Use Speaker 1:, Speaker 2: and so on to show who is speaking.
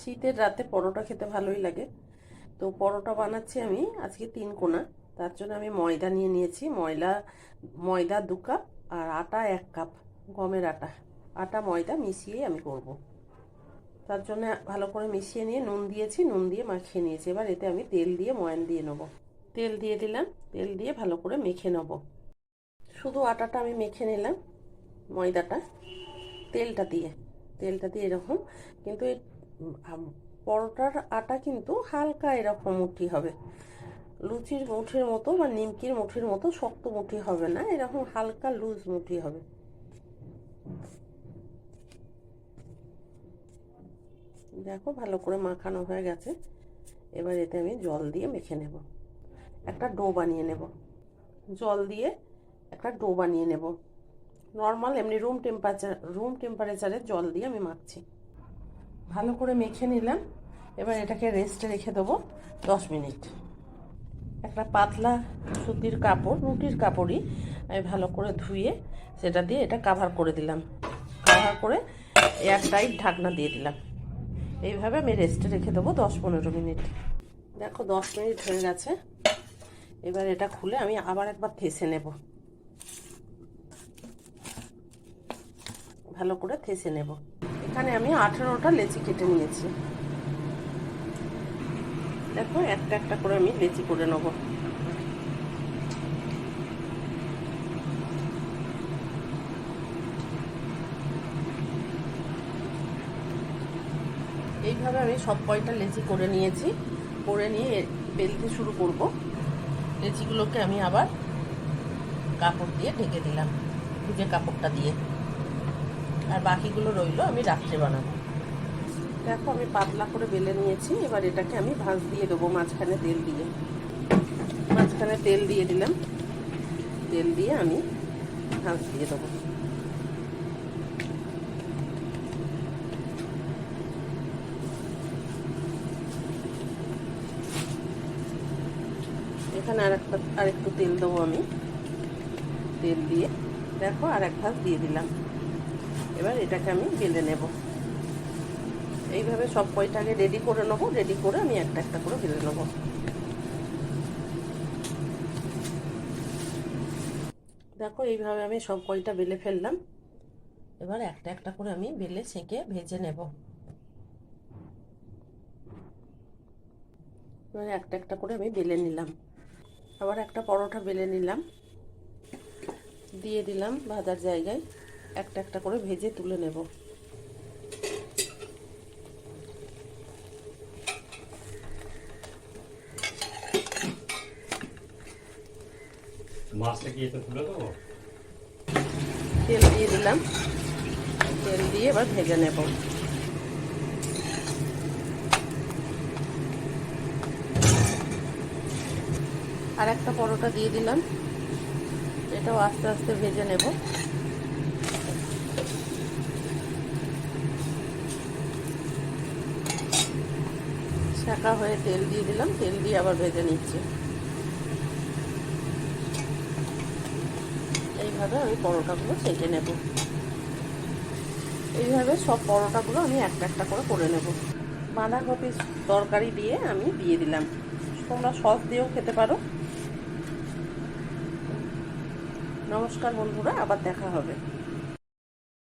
Speaker 1: শীতের রাতে পরোটা খেতে ভালোই লাগে। তো পরোটা বানাচ্ছি আমি আজকে তিন কোনা। তার জন্য আমি ময়দা নিয়ে নিয়েছি। ময়লা, ময়দা দু কাপ আর আটা এক কাপ, গমের আটা। আটা, ময়দা মিশিয়ে আমি করব। তার জন্য ভালো করে মিশিয়ে নিয়ে নুন দিয়েছি। নুন দিয়ে মাখিয়ে নিয়েছি। এবার এতে আমি তেল দিয়ে ময়ান দিয়ে নেব। তেল দিয়ে দিলাম। তেল দিয়ে ভালো করে মেখে নেব। শুধু আটাটা আমি মেখে নিলাম, ময়দাটা, তেলটা দিয়ে। তেলটা দিয়ে এরকম। কিন্তু পরোটার আটা কিন্তু হালকা এরকম মুঠি হবে। লুচির মুঠির মতো বা নিমকির মুঠির মতো শক্ত মুঠি হবে না, এরকম হালকা লুজ মুঠি হবে। দেখো ভালো করে মাখানো হয়ে গেছে। এবার এতে আমি জল দিয়ে মেখে নেব। একটা ডো বানিয়ে নেব। জল দিয়ে একটা ডো বানিয়ে নেব। নর্মাল এমনি রুম টেম্পারেচার, রুম টেম্পারেচারে জল দিয়ে আমি মাখছি। ভালো করে মেখে নিলাম। এবার এটাকে রেস্টে রেখে দেবো দশ মিনিট। একটা পাতলা সুতির কাপড়, রুটির কাপড়ই আমি ভালো করে ধুয়ে সেটা দিয়ে এটা কাভার করে দিলাম। কাভার করে এয়ার টাইট ঢাকনা দিয়ে দিলাম। এইভাবে আমি রেস্টে রেখে দেবো দশ পনেরো মিনিট। দেখো দশ মিনিট হয়ে গেছে। এবার এটা খুলে আমি আবার একবার থেসে নেব। ভালো করে থেসে নেব। এখানে আমি আঠেরোটা লেচি কেটে নিয়েছি। দেখো, একটা একটা করে আমি লেচি করে নেব। এইভাবে আমি সব কয়টা লেচি করে নিয়েছি। করে নিয়ে বেলতে শুরু করব। লেচিগুলোকে আমি আবার কাপড় দিয়ে ঢেকে দিলাম, ভিজে কাপড়টা দিয়ে। আর বাকিগুলো রইল, আমি রাত্রে বানাবো। দেখো, আমি পাতলা করে বেলে নিয়েছি, এবার এটাকে আমি ভাঁজ দিয়ে দেবো, মাঝখানে তেল দিয়ে। মাঝখানে তেল দিয়ে দিলাম। তেল দিয়ে আমি ভাঁজ দিয়ে দেবো। এখানে আর একটা, আর একটু তেল দেবো আমি। তেল দিয়ে। দেখো, আর এক ভাঁজ দিয়ে দিলাম। এবার এটাকে আমি বেলে নেব। এইভাবে সব কয়টাকে রেডি করে নেব রেডি করে আমি একটা একটা করে বেলে নেব। দেখো, এইভাবে আমি সব কয়টা বেলে ফেললাম। এবার একটা একটা করে আমি বেলে সেঁকে ভেজে নেব। এবার একটা একটা করে আমি বেলে নিলাম। আবার একটা পরোটা বেলে নিলাম। দিয়ে দিলাম ভাজার জায়গায়। একটা একটা করে ভেজে তুলে নেব।
Speaker 2: মাছটা কি এতে তুলে দেবো?
Speaker 1: তেল দিয়ে দিলাম। তেল দিয়ে এবার ভেজে নেব। আর একটা পরোটা দিয়ে দিলাম। এটাও আস্তে আস্তে ভেজে নেব। শাঁকা হয়ে তেল দিয়ে দিলাম, তেল দিয়ে আবার ভেজে নিচ্ছি। এইভাবে আমি পরোটাগুলো সেঁকে নেব। এইভাবে সব পরোটাগুলো আমি একটা একটা করে করে নেব। বাঁধাকপির তরকারি দিয়ে আমি দিয়ে দিলাম। তোমরা সস দিয়েও খেতে পারো। নমস্কার বন্ধুরা, আবার দেখা হবে।